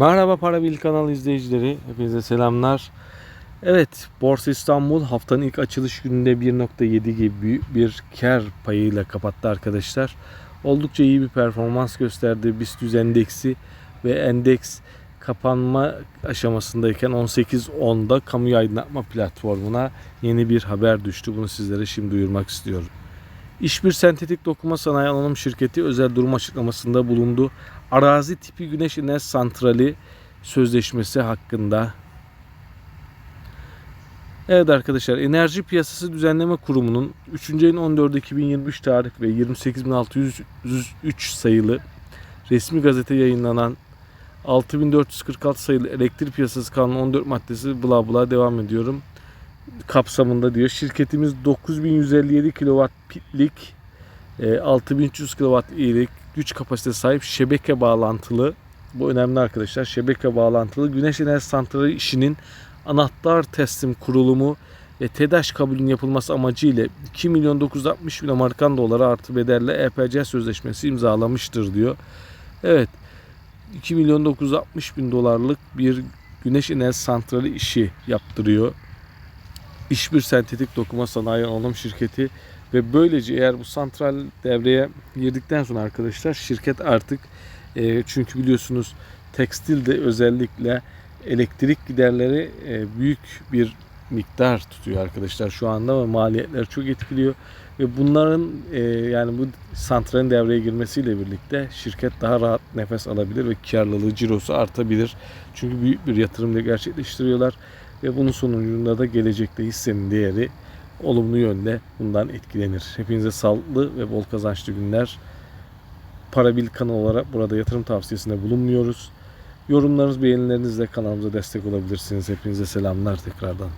Merhaba Parabil kanal izleyicileri. Hepinize selamlar. Evet, Borsa İstanbul haftanın ilk açılış gününde 1.7 gibi bir kar payıyla kapattı arkadaşlar. Oldukça iyi bir performans gösterdi BIST endeksi ve endeks kapanma aşamasındayken 18.10'da kamu aydınlatma platformuna yeni bir haber düştü. Bunu sizlere şimdi duyurmak istiyorum. İşbir Sentetik Dokuma Sanayi Anonim Şirketi özel durum açıklamasında bulundu. Arazi tipi güneş enerji santrali sözleşmesi hakkında. Evet arkadaşlar Enerji Piyasası Düzenleme Kurumu'nun 3. ayın 14 2023 tarih ve 28603 sayılı resmi gazete yayınlanan 6446 sayılı elektrik piyasası kanunu 14 maddesi bla bla devam ediyorum kapsamında diyor. Şirketimiz 9157 kW pitlik e, 6300 kW iyilik güç kapasitesi sahip şebeke bağlantılı bu önemli arkadaşlar. Şebeke bağlantılı güneş enerji santrali işinin anahtar teslim kurulumu ve TEDAŞ kabulünün yapılması amacıyla 2 milyon 960 bin Amerikan doları artı bedelle EPC sözleşmesi imzalamıştır diyor. Evet 2 milyon 960 bin dolarlık bir güneş enerji santrali işi yaptırıyor. İşbir Sentetik Dokuma Sanayi Anonim Şirketi ve böylece eğer bu santral devreye girdikten sonra arkadaşlar şirket artık e, çünkü biliyorsunuz tekstilde özellikle elektrik giderleri e, büyük bir miktar tutuyor arkadaşlar şu anda ve maliyetler çok etkiliyor ve bunların e, yani bu santralin devreye girmesiyle birlikte şirket daha rahat nefes alabilir ve karlılığı cirosu artabilir. Çünkü büyük bir yatırım gerçekleştiriyorlar ve bunun sonucunda da gelecekte hissenin değeri olumlu yönde bundan etkilenir. Hepinize sağlıklı ve bol kazançlı günler. Parabil kanalı olarak burada yatırım tavsiyesinde bulunmuyoruz. Yorumlarınız, beğenilerinizle kanalımıza destek olabilirsiniz. Hepinize selamlar tekrardan.